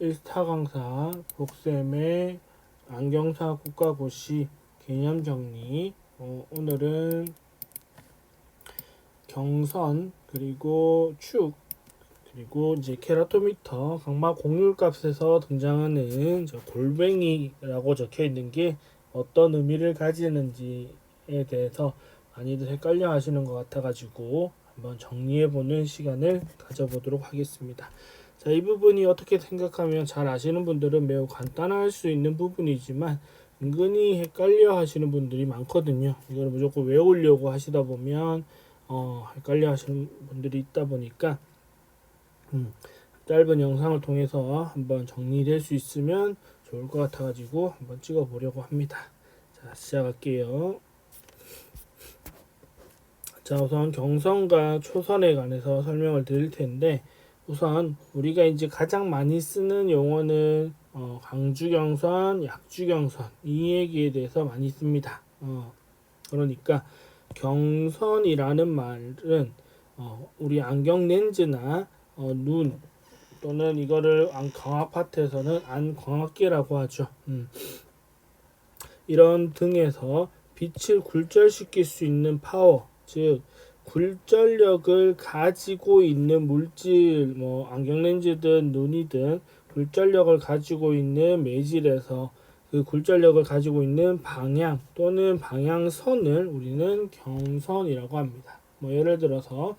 1스타 강사 복쌤의 안경사 국가고시 개념 정리 어, 오늘은 경선 그리고 축 그리고 이제 케라토미터 각막 공률값에서 등장하는 저 골뱅이라고 적혀 있는 게 어떤 의미를 가지는지에 대해서 많이들 헷갈려 하시는 것 같아 가지고 한번 정리해 보는 시간을 가져보도록 하겠습니다. 자, 이 부분이 어떻게 생각하면 잘 아시는 분들은 매우 간단할 수 있는 부분이지만 은근히 헷갈려 하시는 분들이 많거든요. 이걸 무조건 외우려고 하시다 보면 어, 헷갈려 하시는 분들이 있다 보니까 음, 짧은 영상을 통해서 한번 정리될 수 있으면 좋을 것 같아 가지고 한번 찍어 보려고 합니다. 자, 시작할게요. 자, 우선 경선과 초선에 관해서 설명을 드릴 텐데 우선 우리가 이제 가장 많이 쓰는 용어는 어, 강주경선, 약주경선 이 얘기에 대해서 많이 씁니다. 어, 그러니까 경선이라는 말은 어, 우리 안경 렌즈나 어, 눈 또는 이거를 안 광학파트에서는 안광학계라고 하죠. 음. 이런 등에서 빛을 굴절시킬 수 있는 파워, 즉 굴절력을 가지고 있는 물질, 뭐 안경 렌즈든 눈이든 굴절력을 가지고 있는 매질에서 그 굴절력을 가지고 있는 방향 또는 방향선을 우리는 경선이라고 합니다. 뭐 예를 들어서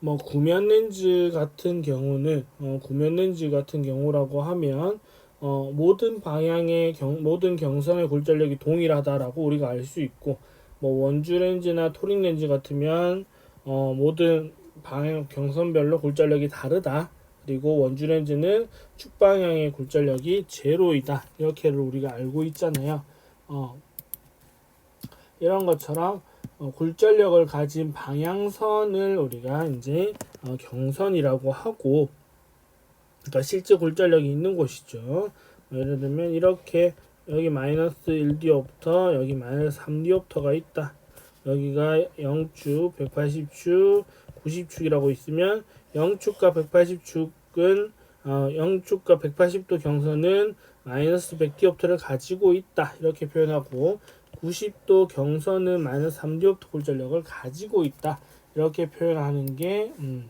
뭐 구면 렌즈 같은 경우는 어, 구면 렌즈 같은 경우라고 하면 어, 모든 방향의 경, 모든 경선의 굴절력이 동일하다라고 우리가 알 수 있고 뭐 원주 렌즈나 토링 렌즈 같으면 어, 모든 방향 경선별로 굴절력이 다르다. 그리고 원주 렌즈는 축 방향의 굴절력이 제로이다. 이렇게를 우리가 알고 있잖아요. 어, 이런 것처럼 어, 굴절력을 가진 방향선을 우리가 이제 어, 경선이라고 하고 그러니까 실제 굴절력이 있는 곳이죠. 어, 예를 들면 이렇게 여기 마이너스 1디옵터 여기 마이너스 3디옵터가 있다. 여기가 0축, 180축, 90축이라고 있으면 0축과 180축은 어, 0축과 180도 경선은 마이너스 100디옵터를 가지고 있다. 이렇게 표현하고 90도 경선은 마이너스 3디옵터 굴절력을 가지고 있다. 이렇게 표현하는 게 음,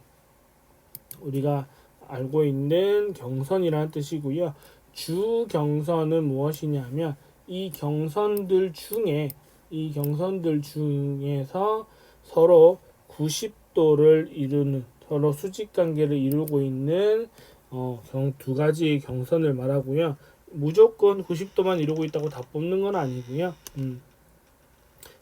우리가 알고 있는 경선이라는 뜻이고요. 주 경선은 무엇이냐면 이 경선들 중에 이 경선들 중에서 서로 90도를 이루는 서로 수직 관계를 이루고 있는 어, 경, 두 가지 경선을 말하고요. 무조건 90도만 이루고 있다고 다 뽑는 건 아니고요. 음,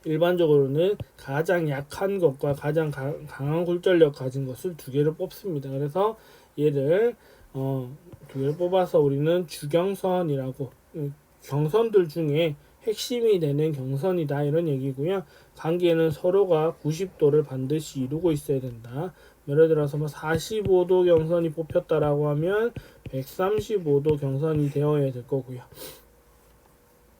일반적으로는 가장 약한 것과 가장 가, 강한 굴절력 가진 것을 두 개를 뽑습니다. 그래서 얘를 어, 두 개를 뽑아서 우리는 주경선이라고 음, 경선들 중에 핵심이 되는 경선이다 이런 얘기고요. 관계는 서로가 90도를 반드시 이루고 있어야 된다. 예를 들어서 뭐 45도 경선이 뽑혔다라고 하면 135도 경선이 되어야 될 거고요.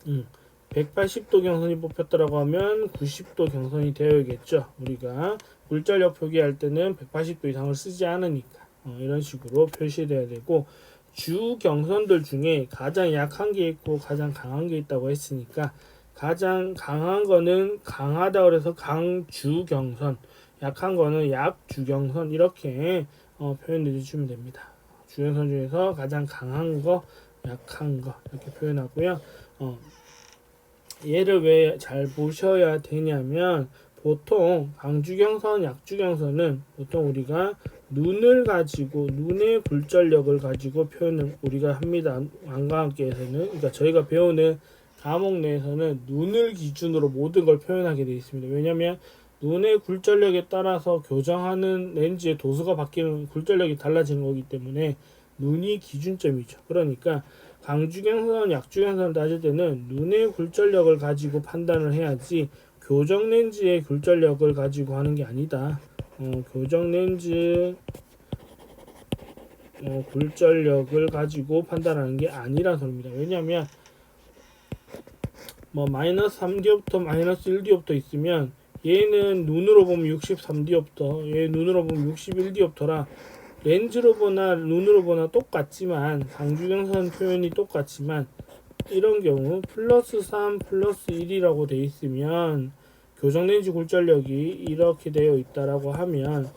음, 180도 경선이 뽑혔다라고 하면 90도 경선이 되어야겠죠. 우리가 굴절력 표기할 때는 180도 이상을 쓰지 않으니까 어, 이런 식으로 표시돼야 되고 주 경선들 중에 가장 약한 게 있고 가장 강한 게 있다고 했으니까 가장 강한 거는 강하다 그래서 강주 경선 약한 거는 약주 경선 이렇게 어, 표현해 주시면 됩니다. 주경선 중에서 가장 강한 거 약한 거 이렇게 표현하고요. 어, 얘를 왜 잘 보셔야 되냐면 보통 강주경선, 약주경선은 보통 우리가 눈을 가지고 눈의 굴절력을 가지고 표현을 우리가 합니다. 안과학계에서는 그러니까 저희가 배우는 과목 내에서는 눈을 기준으로 모든 걸 표현하게 되어 있습니다. 왜냐하면 눈의 굴절력에 따라서 교정하는 렌즈의 도수가 바뀌는 굴절력이 달라지는 거기 때문에 눈이 기준점이죠. 그러니까 강주경선, 약주경선을 따질 때는 눈의 굴절력을 가지고 판단을 해야지 교정 렌즈의 굴절력을 가지고 하는 게 아니다. 어, 교정 렌즈 어, 굴절력을 가지고 판단하는 게 아니라 소리입니다. 왜냐하면 뭐 마이너스 3디옵터, 마이너스 1디옵터 있으면 얘는 눈으로 보면 63디옵터, 얘 눈으로 보면 61디옵터라 렌즈로 보나 눈으로 보나 똑같지만 강주경선 표현이 똑같지만 이런 경우 플러스 3 플러스 1이라고 돼 있으면 교정 렌즈 굴절력이 이렇게 되어 있다라고 하면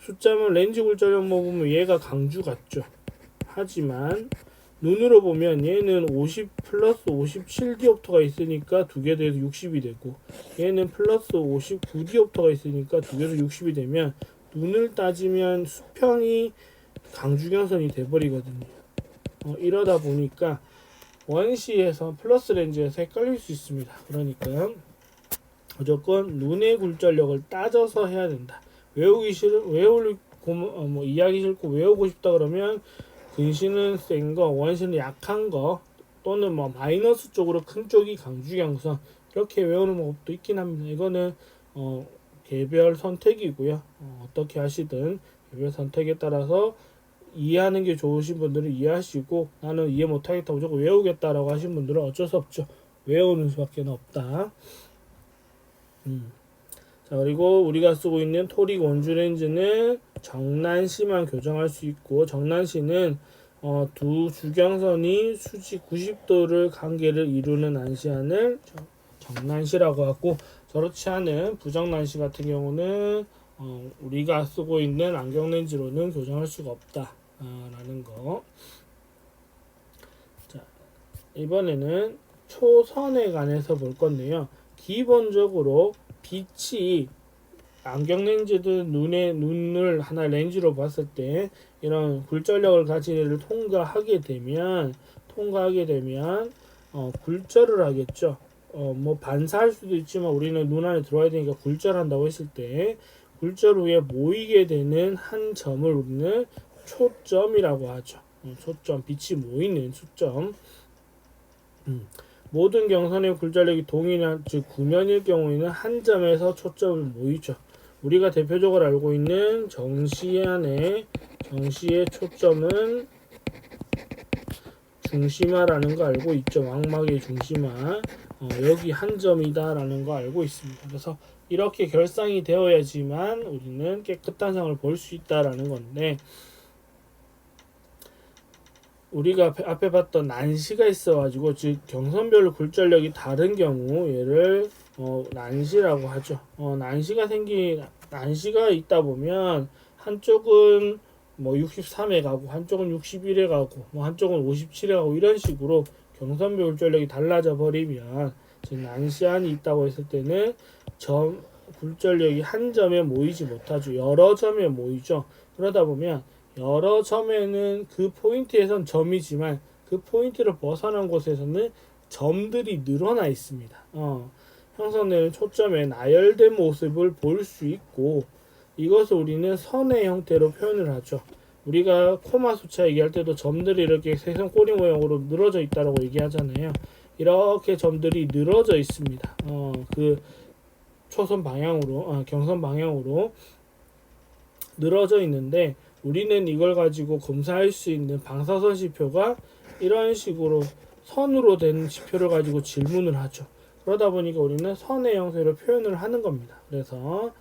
숫자만 렌즈 굴절력 먹으면 얘가 강주 같죠. 하지만 눈으로 보면 얘는 50 플러스 57 디옵터가 있으니까 두개 더해서 60이 되고 얘는 플러스 59 디옵터가 있으니까 두 개에서 60이 되면 눈을 따지면 수평이 강주경선이 돼버리거든요. 어, 이러다 보니까 원시에서 플러스 렌즈에서 헷갈릴 수 있습니다. 그러니까 무조건 눈의 굴절력을 따져서 해야 된다. 외우기 싫은 외울 고, 어, 뭐 이해하기 싫고 외우고 싶다 그러면 근시는 센 거, 원시는 약한 거 또는 뭐 마이너스 쪽으로 큰 쪽이 강주경선 이렇게 외우는 방법도 있긴 합니다. 이거는 어, 개별 선택이고요. 어, 어떻게 하시든 개별 선택에 따라서 이해하는 게 좋으신 분들은 이해하시고 나는 이해 못하겠다 무조건 외우겠다라고 하신 분들은 어쩔 수 없죠. 외우는 수밖에 없다. 음. 자 그리고 우리가 쓰고 있는 토릭 원주 렌즈는 정난시만 교정할 수 있고 정난시는 어, 두 주경선이 수직 90도를 관계를 이루는 난시안을 정- 정난시라고 하고 저렇지 않은 부정난시 같은 경우는 어, 우리가 쓰고 있는 안경 렌즈로는 교정할 수가 없다라는 거. 자 이번에는 초선에 관해서 볼 건데요. 기본적으로 빛이 안경 렌즈든 눈의 눈을 하나 렌즈로 봤을 때 이런 굴절력을 가진 애를 통과하게 되면 통과하게 되면 어, 굴절을 하겠죠. 어, 뭐 반사할 수도 있지만 우리는 눈 안에 들어와야 되니까 굴절한다고 했을 때 굴절 후에 모이게 되는 한 점을 우리는 초점이라고 하죠. 어, 초점 빛이 모이는 초점. 음. 모든 경선의 굴절력이 동일한 즉 구면일 경우에는 한 점에서 초점을 모이죠. 우리가 대표적으로 알고 있는 정시안의 정시의 초점은 중심화라는 거 알고 있죠. 망막의 중심화. 어, 여기 한 점이다라는 거 알고 있습니다. 그래서 이렇게 결상이 되어야지만 우리는 깨끗한 상을 볼 수 있다라는 건데 우리가 앞에- 봤던 난시가 있어가지고 즉 경선별 굴절력이 다른 경우 얘를 어, 난시라고 하죠. 어, 난시가 생긴 난시가 있다 보면 한쪽은 뭐 63에 가고 한쪽은 61에 가고 뭐 한쪽은 57에 가고 이런 식으로 경선별 굴절력이 달라져 버리면 즉 난시안이 있다고 했을 때는 점 굴절력이 한 점에 모이지 못하죠. 여러 점에 모이죠. 그러다 보면 여러 점에는 그 포인트에선 점이지만 그 포인트를 벗어난 곳에서는 점들이 늘어나 있습니다. 어, 형성되는 초점의 나열된 모습을 볼 수 있고 이것을 우리는 선의 형태로 표현을 하죠. 우리가 코마 수차 얘기할 때도 점들이 이렇게 세선 꼬리 모양으로 늘어져 있다라고 얘기하잖아요. 이렇게 점들이 늘어져 있습니다. 어, 그 초선 방향으로, 아, 경선 방향으로 늘어져 있는데 우리는 이걸 가지고 검사할 수 있는 방사선 지표가 이런 식으로 선으로 된 지표를 가지고 질문을 하죠. 그러다 보니까 우리는 선의 형태로 표현을 하는 겁니다. 그래서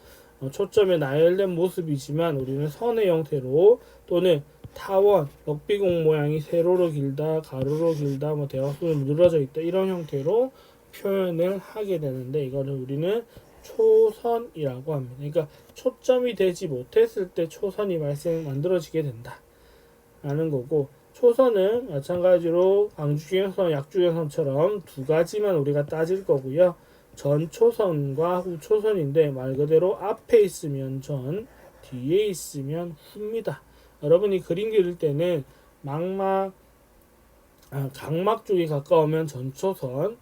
어, 초점의 나열된 모습이지만 우리는 선의 형태로 또는 타원, 럭비공 모양이 세로로 길다, 가로로 길다, 뭐 대각선으로 늘어져 있다 이런 형태로 표현을 하게 되는데 이거를 우리는 초선이라고 합니다. 그러니까 초점이 되지 못했을 때 초선이 발생 만들어지게 된다. 라는 거고 초선은 마찬가지로 광주경선, 약주경선처럼 두 가지만 우리가 따질 거고요. 전초선과 후초선인데 말 그대로 앞에 있으면 전, 뒤에 있으면 후입니다. 여러분이 그림 그릴 때는 망막, 아, 각막 쪽이 가까우면 전초선,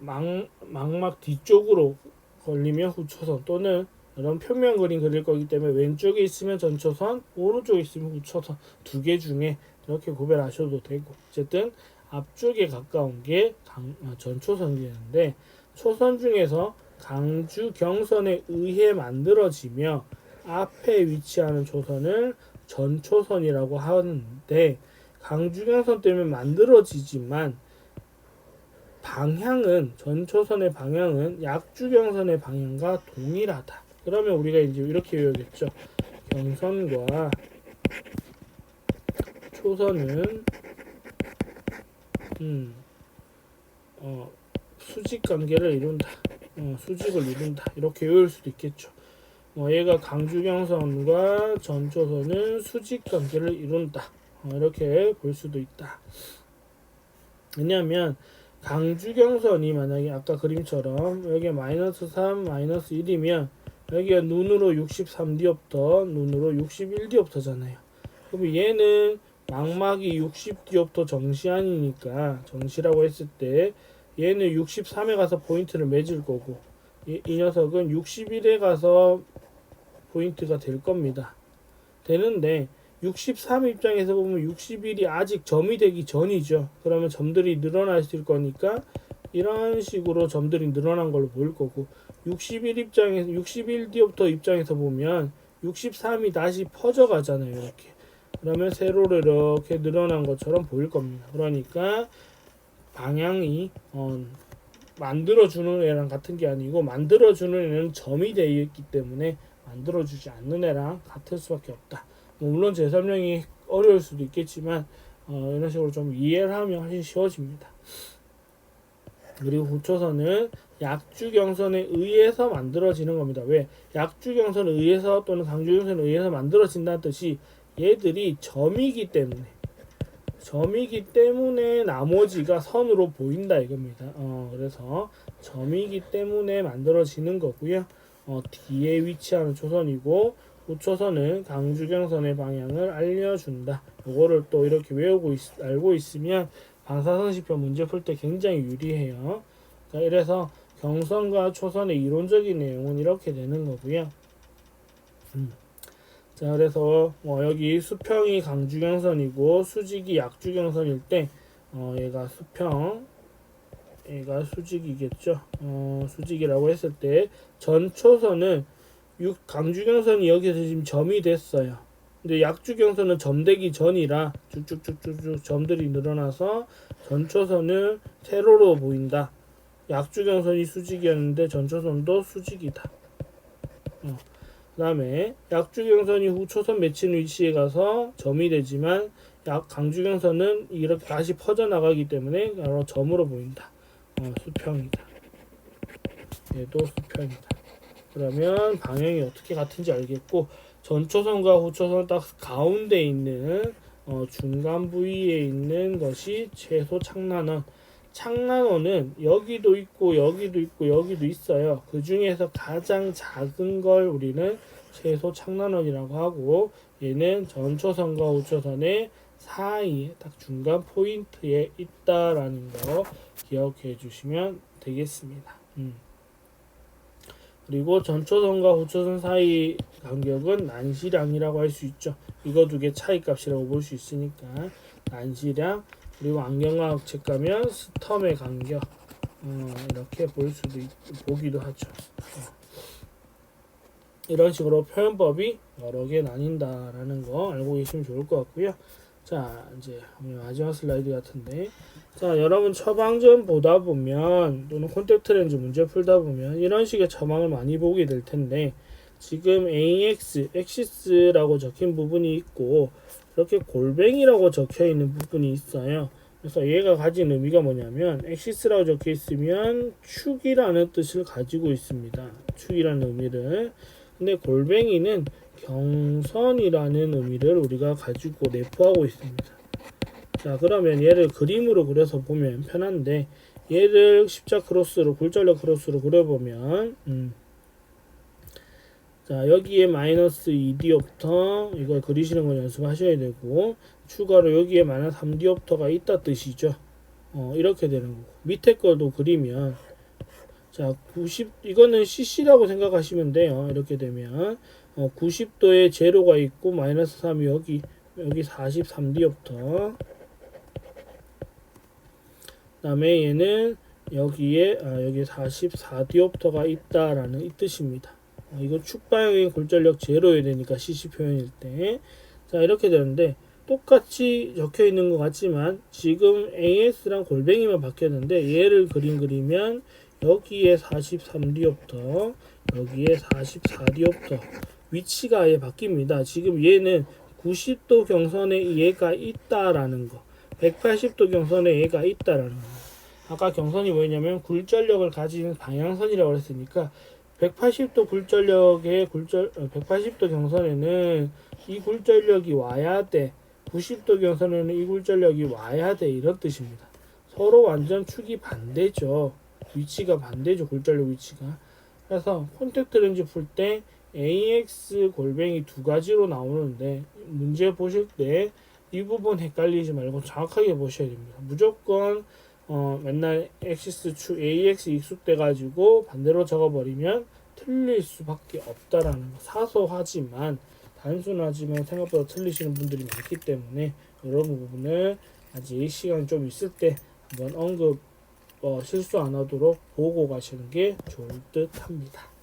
망, 망막 뒤쪽으로 걸리면 후초선 또는 이런 평면 그림 그릴 거기 때문에 왼쪽에 있으면 전초선, 오른쪽에 있으면 후초선 두 개 중에 이렇게 구별하셔도 되고. 어쨌든 앞쪽에 가까운 게 강, 아, 전초선이었는데 초선 중에서 강주 경선에 의해 만들어지며 앞에 위치하는 초선을 전초선이라고 하는데 강주경선 때문에 만들어지지만 방향은 전초선의 방향은 약주경선의 방향과 동일하다. 그러면 우리가 이제 이렇게 외우겠죠. 경선과 초선은 음, 어, 수직 관계를 이룬다. 어, 수직을 이룬다. 이렇게 외울 수도 있겠죠. 뭐 얘가 강주경선과 전초선은 수직 관계를 이룬다. 어, 이렇게 볼 수도 있다. 왜냐하면 강주경선이 만약에 아까 그림처럼 여기 마이너스 3, 마이너스 1이면 여기가 눈으로 63디옵터, 눈으로 61디옵터잖아요. 그럼 얘는 망막이 60디옵터 정시안이니까 정시라고 했을 때 얘는 63에 가서 포인트를 맺을 거고 이, 이 녀석은 61에 가서 포인트가 될 겁니다. 되는데 63 입장에서 보면 61이 아직 점이 되기 전이죠. 그러면 점들이 늘어날 수 있을 거니까 이런 식으로 점들이 늘어난 걸로 보일 거고 61 입장에서 61 디옵터 입장에서 보면 63이 다시 퍼져 가잖아요. 이렇게. 그러면 세로로 이렇게 늘어난 것처럼 보일 겁니다. 그러니까 방향이 어, 만들어주는 애랑 같은 게 아니고 만들어주는 애는 점이 되어 있기 때문에 만들어주지 않는 애랑 같을 수밖에 없다. 뭐 물론 제 설명이 어려울 수도 있겠지만 어, 이런 식으로 좀 이해를 하면 훨씬 쉬워집니다. 그리고 후초선은 약주경선에 의해서 만들어지는 겁니다. 왜? 약주경선에 의해서 또는 강주경선에 의해서 만들어진다는 뜻이 얘들이 점이기 때문에 점이기 때문에 나머지가 선으로 보인다 이겁니다. 어, 그래서 점이기 때문에 만들어지는 거고요. 어, 뒤에 위치하는 초선이고 우초선은 강주경선의 방향을 알려준다. 요거를 또 이렇게 외우고 있, 알고 있으면 방사선시표 문제 풀 때 굉장히 유리해요. 자, 이래서 경선과 초선의 이론적인 내용은 이렇게 되는 거고요. 음. 자, 그래서 뭐 여기 수평이 강주경선이고 수직이 약주경선일 때 어, 얘가 수평 얘가 수직이겠죠. 어, 수직이라고 했을 때 전초선은 육 강주경선이 여기서 지금 점이 됐어요. 근데 약주경선은 점되기 전이라 쭉쭉쭉쭉쭉 점들이 늘어나서 전초선은 세로로 보인다. 약주경선이 수직이었는데 전초선도 수직이다. 어. 그 다음에 약주경선이 후 초선 맺힌 위치에 가서 점이 되지만 약 강주경선은 이렇게 다시 퍼져나가기 때문에 바로 점으로 보인다. 어, 수평이다. 얘도 수평이다. 그러면 방향이 어떻게 같은지 알겠고 전초선과 후초선 딱 가운데 있는 어, 중간 부위에 있는 것이 최소 창난원. 창난원은 여기도 있고 여기도 있고 여기도 있어요. 그 중에서 가장 작은 걸 우리는 최소 창난원이라고 하고 얘는 전초선과 후초선의 사이에 딱 중간 포인트에 있다라는 거 기억해 주시면 되겠습니다. 음. 그리고 전초선과 후초선 사이 간격은 난시량이라고 할 수 있죠. 이거 두 개 차이 값이라고 볼 수 있으니까 난시량 그리고 안경과학 책 가면 스텀의 간격 어, 이렇게 볼 수도 있, 보기도 하죠. 어. 이런 식으로 표현법이 여러 개 나뉜다라는 거 알고 계시면 좋을 것 같고요. 자 이제 마지막 슬라이드 같은데 자 여러분 처방전 보다 보면 또는 콘택트 렌즈 문제 풀다 보면 이런 식의 처방을 많이 보게 될 텐데 지금 AX, 엑시스라고 적힌 부분이 있고 이렇게 골뱅이라고 적혀 있는 부분이 있어요. 그래서 얘가 가진 의미가 뭐냐면 엑시스라고 적혀 있으면 축이라는 뜻을 가지고 있습니다. 축이라는 의미를. 근데 골뱅이는 경선이라는 의미를 우리가 가지고 내포하고 있습니다. 자, 그러면 얘를 그림으로 그려서 보면 편한데 얘를 십자 크로스로 굴절력 크로스로 그려보면 음. 자 여기에 마이너스 2디옵터 이걸 그리시는 걸 연습하셔야 되고 추가로 여기에 마이너스 3디옵터가 있다 뜻이죠 어, 이렇게 되는 거고 밑에 것도 그리면 자 90 이거는 CC라고 생각하시면 돼요 이렇게 되면 어, 90도에 제로가 있고 마이너스 3이 여기 여기 43디옵터 그다음에 얘는 여기에 아, 여기 44디옵터가 있다라는 이 뜻입니다. 어, 이거 축방향의 골절력 제로여야 되니까 CC 표현일 때. 자, 이렇게 되는데 똑같이 적혀 있는 것 같지만 지금 AS랑 골뱅이만 바뀌었는데 얘를 그림 그리면 여기에 43디옵터, 여기에 44디옵터 위치가 아예 바뀝니다. 지금 얘는 90도 경선에 얘가 있다라는 거, 180도 경선에 얘가 있다라는 거. 아까 경선이 뭐였냐면 굴절력을 가진 방향선이라고 했으니까 180도 굴절력의 굴절 180도 경선에는 이 굴절력이 와야 돼. 90도 경선에는 이 굴절력이 와야 돼. 이런 뜻입니다. 서로 완전 축이 반대죠. 위치가 반대죠. 굴절력 위치가. 그래서 콘택트 렌즈 풀 때 AX 골뱅이 두 가지로 나오는데 문제 보실 때 이 부분 헷갈리지 말고 정확하게 보셔야 됩니다. 무조건 어, 맨날 엑시스 축 AX 익숙돼 가지고 반대로 적어버리면 틀릴 수밖에 없다라는 거 사소하지만 단순하지만 생각보다 틀리시는 분들이 많기 때문에 이런 부분을 아직 시간이 좀 있을 때 한번 언급 어, 실수 안 하도록 보고 가시는 게 좋을 듯 합니다.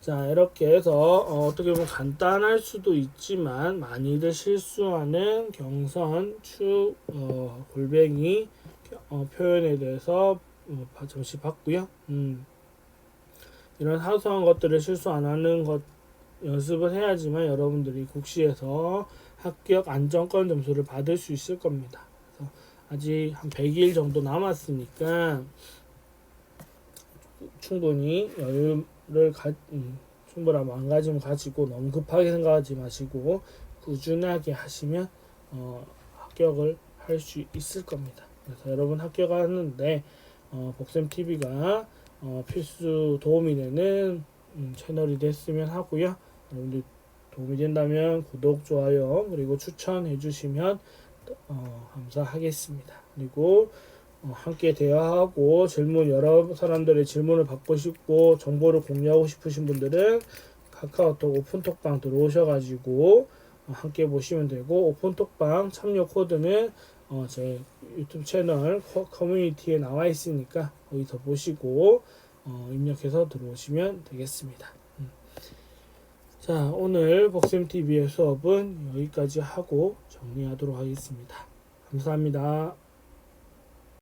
자 이렇게 해서 어, 떻게 보면 간단할 수도 있지만 많이들 실수하는 경선 축 어, 골뱅이 어, 표현에 대해서 어, 바- 잠시 봤고요. 음, 이런 사소한 것들을 실수 안 하는 것 연습을 해야지만 여러분들이 국시에서 합격 안정권 점수를 받을 수 있을 겁니다. 그래서 아직 한 100일 정도 남았으니까 충분히 여유 를 가, 음, 충분한 마음가짐을 가지고 너무 급하게 생각하지 마시고 꾸준하게 하시면 어, 합격을 할 수 있을 겁니다. 그래서 여러분 합격하는데 어, 복쌤 TV가 어, 필수 도움이 되는 음, 채널이 됐으면 하고요. 여러분들 도움이 된다면 구독, 좋아요 그리고 추천해 주시면 어, 감사하겠습니다. 그리고 어, 함께 대화하고 질문 여러 사람들의 질문을 받고 싶고 정보를 공유하고 싶으신 분들은 카카오톡 오픈톡방 들어오셔가지고 어, 함께 보시면 되고 오픈톡방 참여 코드는 어, 제 유튜브 채널 커- 커뮤니티에 나와 있으니까 거기서 보시고 어, 입력해서 들어오시면 되겠습니다. 음. 자 오늘 복쌤TV의 수업은 여기까지 하고 정리하도록 하겠습니다. 감사합니다.